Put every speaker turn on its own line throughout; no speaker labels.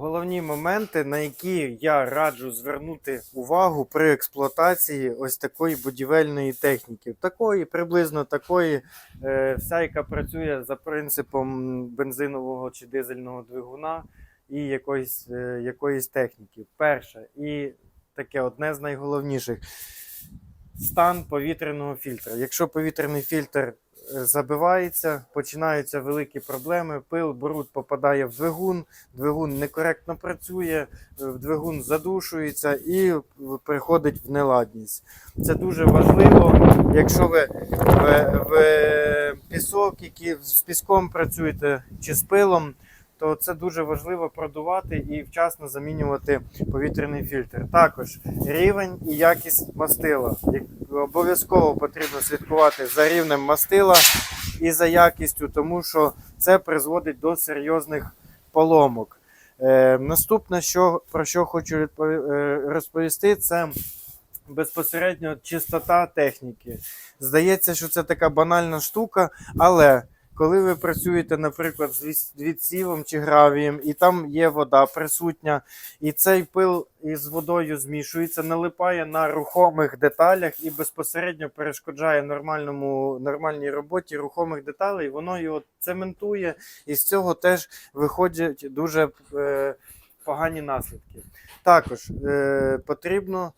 Головні моменти, на які я раджу звернути увагу при експлуатації ось такої будівельної техніки. Такої, приблизно такої, е, вся, яка працює за принципом бензинового чи дизельного двигуна і якоїсь, е, якоїсь техніки. Перше, і таке одне з найголовніших стан повітряного фільтра. Якщо повітряний фільтр забивається, починаються великі проблеми, пил, бруд попадає в двигун, двигун некоректно працює, е, двигун задушується і приходить в неладність. Це дуже важливо, якщо ви в, в пісок, які з піском працюєте чи з пилом. То це дуже важливо продувати і вчасно замінювати повітряний фільтр. Також рівень і якість мастила. Обов'язково потрібно слідкувати за рівнем мастила і за якістю, тому що це призводить до серйозних поломок. Е, наступне, що, про що хочу е, розповісти, це безпосередньо чистота техніки. Здається, що це така банальна штука, але коли ви працюєте, наприклад, з відсівом чи гравієм, і там є вода присутня, і цей пил із водою змішується, налипає на рухомих деталях і безпосередньо перешкоджає нормальному, нормальній роботі рухомих деталей, воно його цементує, і з цього теж виходять дуже е, погані наслідки. Також е, потрібно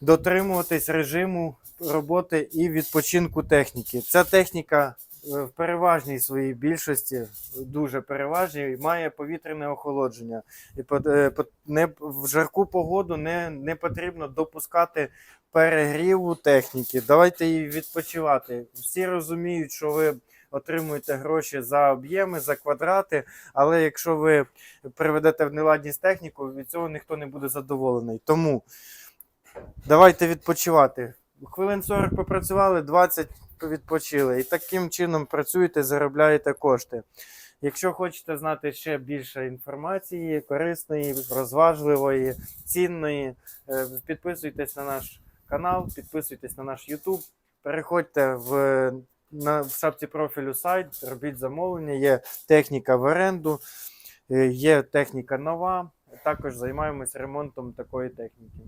дотримуватись режиму роботи і відпочинку техніки. Ця техніка в переважній своїй більшості, дуже переважній, має повітряне охолодження. І по- е, не, в жарку погоду не, не потрібно допускати перегріву техніки. Давайте її відпочивати. Всі розуміють, що ви отримуєте гроші за об'єми, за квадрати, але якщо ви приведете в неладність техніку, від цього ніхто не буде задоволений. Тому давайте відпочивати. Хвилин 40 попрацювали, 20 відпочили. І таким чином працюєте, заробляєте кошти. Якщо хочете знати ще більше інформації, корисної, розважливої, цінної, е, підписуйтесь на наш канал, підписуйтесь на наш YouTube, переходьте в, на, в шапці профілю сайт, робіть замовлення, є техніка в оренду, е, є техніка нова. Також займаємося ремонтом такої техніки.